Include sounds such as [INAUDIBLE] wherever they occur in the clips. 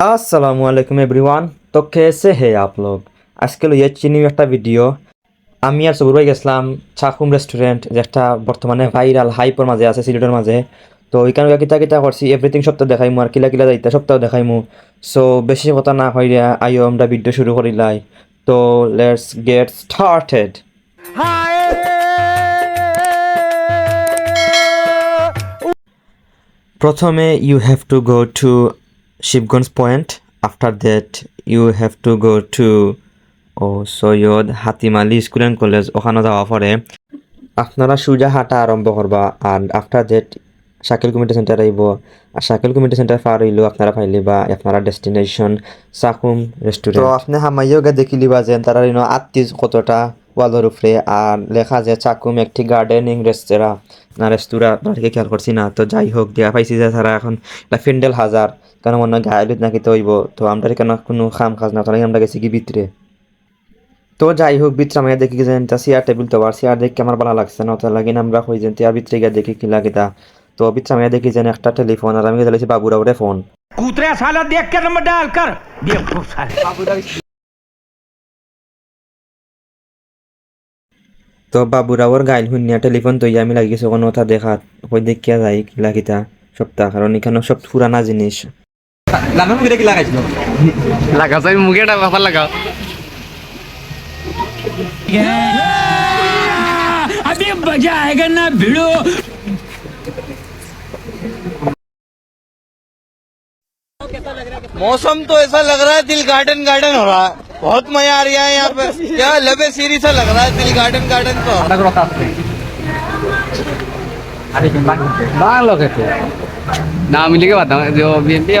আসসালামু আলাইকুম এভরিওয়ান তো কেসে হে আপ লোগ আজকে লইয়া চিনি একটা ভিডিও আমি আর সবুর ভাই গেছিলাম চাকুম রেস্টুরেন্ট যেটা বর্তমানে ভাইরাল হাইপর মাঝে আছে সিলেটের মাঝে। তো ওইখানে কিতা কিতা করছি এভরিথিং সপ্তাহ দেখাইমু আর কিলা কিলা যাইতা সপ্তাহ দেখাইমু। সো বেশি কথা না হইয়া আইও আমরা ভিডিও শুরু করিলাই। তো লেটস গেট স্টার্টেড প্রথমে you have to go to Shibganj point after that you have to go to O, Syed Hatimali school and college ওখানে যাওয়া পরে আপনারা সুজা হাঁটা আরম্ভ করবা। আর after that Shakil community centre আইব। আর শাকিল কমিউনিটি সেন্টার পার হইলেও আপনারা পাইলে বা আপনারা ডেস্টিনেশন সাকুম রেস্টুরেন্ট তো আপনি হামাইও দেখি লিবা যে, তারা ইনো আত্মীয় কতটা ওয়ালের উপরে। আর লেখা যে চাকুম একটি গার্ডেনিং রেস্তোরাঁ না রেস্তোরাঁ খেয়াল করছি না। তো যাই হোক, দিয়া পাইছি যে তারা এখন ফিন্ডেল হাজার কেন মনে হয় গায়লত নাকি তো হইব তো আমরা কেন কোনো খাম খাজ না তাহলে আমরা গেছি কি ভিতরে? তো যাই হোক বিত্রা আমি দেখি যে তা চেয়ার টেবিল তো আর চেয়ার দেখি আমার ভালো লাগছে না তার লাগিন আমরা হই যে তিয়া বিত্রে গিয়ে দেখি কি লাগে তা। তো বিত্রা আমি দেখি যে একটা টেলিফোন আর আমি গেছি বাবুর ওরে ফোন কুতরে সালা দেখ কে ডাল কর। বাবুরা তো বাবুরাওর গাইল শুনিয়া টেলিফোন তৈরি আমি লাগিয়েছি কোনো কথা দেখা ওই দেখিয়া যাই লাগিতা সপ্তাহ কারণ এখানে সব পুরানা জিনিস। লাগানো কি লাগাইছিল লাগাও তুমি মুখে একটা ব্যাপার লাগাও अभी मजा आएगा ना भिड़ो मौसम तो ऐसा लग रहा है दिल गार्डन गार्डन हो रहा है बहुत मजा आ रहा है यहाँ पे क्या लबे सीरी सा लग रहा है दिल गार्डन गार्डन तो বাংলো খেতে না, আমি লিখে পাতাম বিএনপি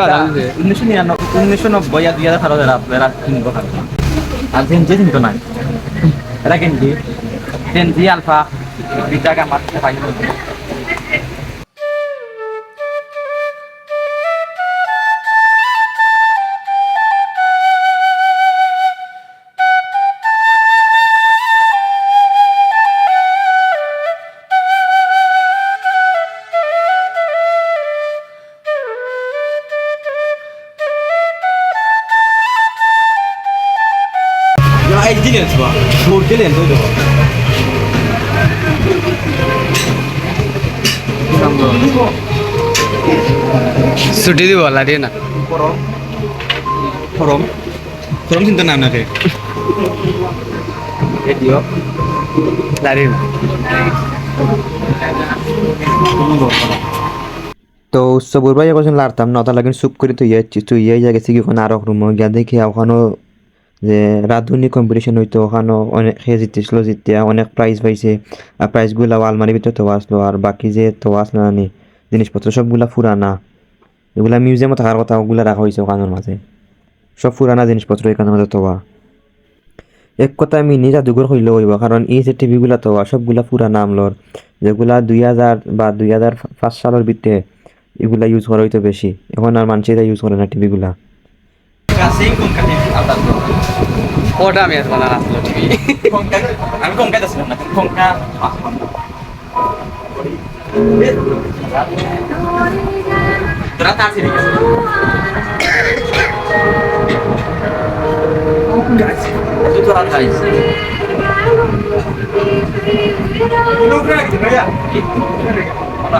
উনিশশো নিরানব্বই উনিশশো নব্বই আর দুই হাজার আঠারো আর জেনজি চিন্তা নাই। এরা কিনবি। জেনজি আলফা বিটা গামা ছুটি দিব লাগে না। ফরম ফরম চিন্তা দিও না। তো উৎসবর ভাই এখন লাড়তাম না তার লাগে চুপ করে তুই যাচ্ছি তুই যাই গেছি কি ওখানে আরও রুম গিয়া দেখি ওখানেও যে রাধুনি কম্পিটিশন হইতো ওখানেও অনেক খেয়ে জিতেছিল জিতিয়া অনেক প্রাইজ পাইছে। আর প্রাইজগুলো আলমারির ভিতরে তো আসলো আর বাকি যে তো আসলো না নি। জিনিসপত্র সবগুলা ফুরানা। এগুলা মিউজিয়ামে থাকার কথা ওগুলা রাখা হয়েছে ওখানের মাঝে। সব ফুরানা জিনিসপত্র এখানের মাঝে তোবা এক কথা মিনি জাদুঘর হইলেও হইব কারণ এই যে টিভিগুলা তো সবগুলা পুরানা আমলর। যেগুলা দুই হাজার বা দুই হাজার পাঁচ সালের ভিতরে এগুলা ইউজ করা হইতো বেশি। এখন আর মানুষ এটা ইউজ করে না টিভিগুলা। ওটা আমি আসব না আসলো টিভি? আমি কম কাইতেছিলাম না। কমকা তোরা তাড়াতাড়ি গেছে তোরা তাড়াতাড়ি তা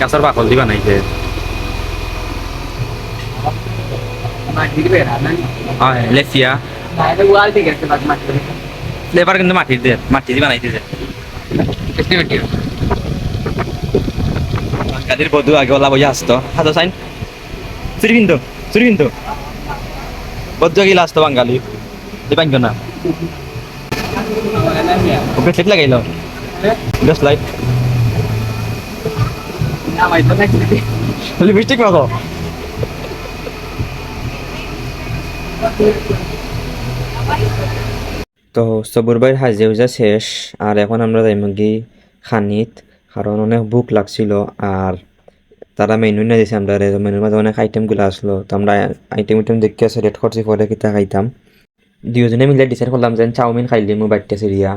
গাছের বাকল দিবা নাই যে। লেফিয়া ফ্লেভার কিন্তু মাটির দিয়ে মাটি দিয়ে বানাইতে যে। কাদের বধু আগে ওলা বইয়া আসতো হাতো সাইন চুরি কিন্তু চুরি কিন্তু বদ্ধ গিলা আসতো বাঙালি দিবাঙ্গ না। ওকে সেট লাগাইল জাস্ট লাইট। লিপস্টিক মাখো তো। সবুর ভাইয়ের হাজিয়া উজা শেষ আর এখন আমরা যাই মুগি খানিত কারণ অনেক ভুক লাগছিল আর তারা মেনু না দিয়েছে আমরা মেনুর মাঝে অনেক আইটেমগুলো আসলো তো আমরা আইটেম উইটেম দেখে সিলেক্ট করছি পরে কিতা খাইতাম। দুজনে মিলে ডিসাইড করলাম যে চাউমিন খাইলি মু বাড়িতে সিরিয়া।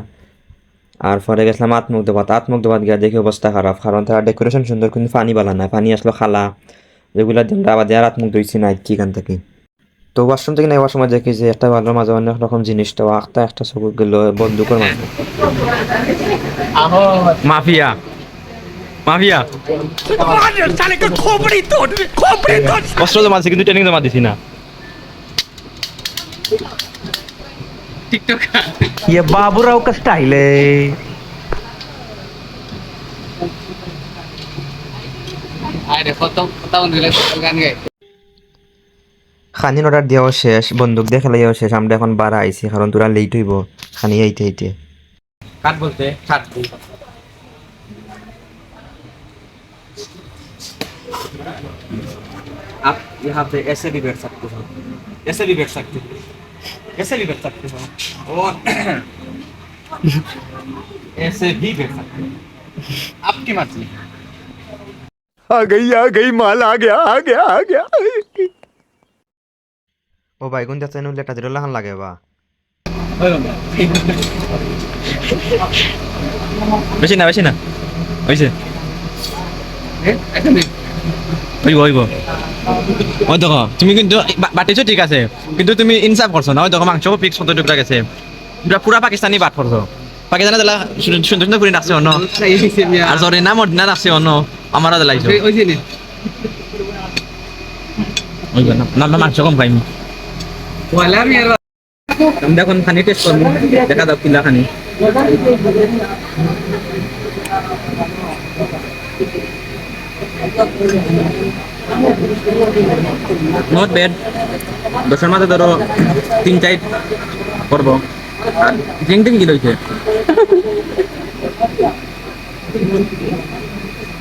আর পরে গেছিলাম আত্মুগ্ধ ভাত আত্মুগ্ধ ভাত গিয়া দেখে অবস্থা খারাপ কারণ তারা ডেকোরেশন সুন্দর কিন্তু পানি বালা না পানি আসলো খালা। যেগুলা আমরা আবার আর আত্মুগ্ধ হয়েছি না কি কান থেকে। তো ওয়াশরুম থেকে নেওয়ার সময় দেখি যে একটা ভালোর মাঝে অনেক রকম জিনিস তো একটা একটা চকুর গেল বন্দুকের মাঝে। মাফিয়া। মাফিয়া। অস্ত্র জমা দিছি কিন্তু ট্রেনিং জমা দিছি না। टिकटॉक ये बाबूराव का स्टाइल है अरे खत्म खत्म दिले गान गाए খানির অর্ডার দেওয়াও শেষ বন্দুক দিয়ে খেলাইও শেষ আমরা এখন বাড়া আইছি কারণ তোরা লেট হইব খানি আইতে আইতে काट बोलते काट आप यहाँ पे ऐसे भी बैठ सकते हो ऐसे भी बैठ सकते हो ऐसे भी बैठ सकते हो और [CLEARS THROAT] ऐसे भी बैठ सकते हो आपकी मर्जी ও ভাই কোন যাচ্ছে নুলে একটা দিরলা লাগে বা বেশি না বেশি না হইছে হইব হইব ওই দেখো তুমি কিন্তু বাটিছো ঠিক আছে কিন্তু তুমি ইনসাফ করছ না? ওই দেখো মাংস পিক্স মতো টুকরা গেছে পুরা পাকিস্তানি বাট করছ পাকিস্তানে দিলা সুন্দর সুন্দর করে রাখছে অন্য আর জরে না? মদিনা রাখছে অন্য আমারও দিলাইছো ওই নি না না না, মাংস কম মিয়ার দেখুন খানি টেস্ট করব দেখা দাও কিলা খানি। নট ব্যাড দশের মাঝে ধরো তিন চার করব। আর ড্রিঙ্ক টিং কি রয়েছে?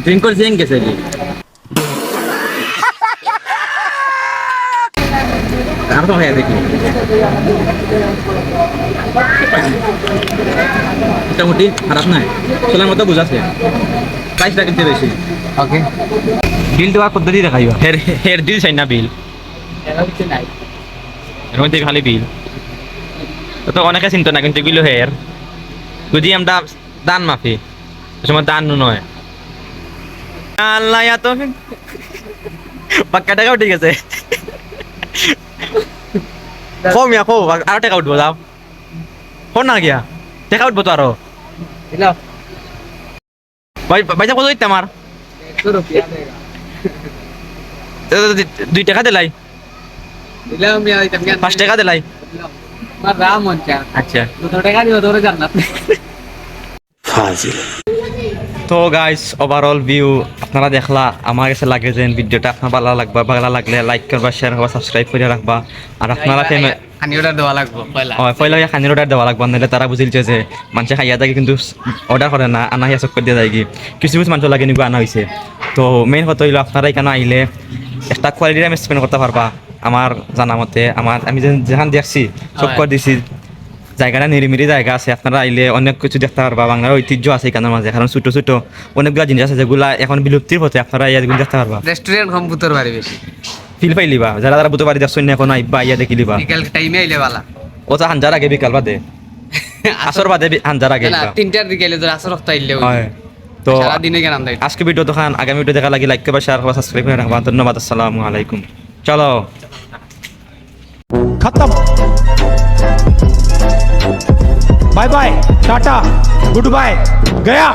ড্রিঙ্ক করে জিং গেছে আর তো হয়ে দেখি। মোটামুটি খারাপ নাই চলার মতো বুঝাছে প্রাইসটা কিন্তু বেশি। ওকে বিল দেওয়ার পদ্ধতি দেখাইবা। হের হের দিল চাই না বিল? এরা মধ্যে খালি বিল। তো অনেকে চিন্তা না কিন্তু এগুলো হের যদি আমরা দান মাফি সময় দান নয়। আল্লাহ এত পাক্কা টাকা উঠে গেছে কম ইয়া কো আরও টাকা উঠবো যাও। ফোন না গিয়া টাকা উঠবো তো আরও ভাই পয়সা কত দিতে আমার দুই টাকা দিলাই। পাঁচ টাকা দিলাই। আমার রাম মঞ্চা আচ্ছা। তো গাইস ওভারঅল ভিউ আপনারা দেখলা আমার কাছে লাগে যে ভিডিওটা আপনার ভালো লাগবা ভালো লাগলে লাইক করবা শেয়ার করবা সাবস্ক্রাইব করে রাখবা। আর আপনারা ফেমে খানি ওটা দেওয়া লাগবো পয়লা হয় পয়লা খানির অর্ডার দেওয়া লাগবা নাহলে তারা বুঝিলছে যে মানুষে খাইয়া থাকে কিন্তু অর্ডার করে না আনা হিয়া চক্কর দিয়ে যায় কি। কিছু কিছু মানুষ লাগে নিগো আনা হয়েছে তো মেইন কথা হইল আপনারা এখানে আইলে একটা কোয়ালিটির আমি স্পেন্ড করতে পারবা। আমার জানা মতে আমার আমি যেখান দেখছি চক্কর দিছি। জায়গাটা নিরিমিরি জায়গা আছে আপনারা আইলে অনেক কিছু দেখতে পারবা। বাংলার ঐতিহ্য আছে এখানের মাঝে কারণ ছোট ছোট অনেকগুলা জিনিস আছে যেগুলা এখন বিলুপ্তির পথে আপনারা ইয়াগুলো দেখতে পারবা। রেস্টুরেন্ট কম্পিউটার বাড়ি বেশি। ফিল পাই লিবা। যারা যারা বুঝতে পারি দেখছ এখন আইবা ইয়া দেখি লিবা। বিকাল টাইমে আইলে বালা। ওটা হানজার আগে বিকাল বাদে। [LAUGHS] আসর বাদে হানজার আগে না তিনটার দিকে আইলে যারা আসর রক্ত আইলে হয়। তো দিনে গেলাম দেখ আজকে ভিডিও তো খান আগামী ভিডিও দেখা লাগি লাইক করবা শেয়ার করবা সাবস্ক্রাইব করে রাখবা। ধন্যবাদ আসসালামু আলাইকুম। চলো। খতম। Bye bye tata good bye Gaya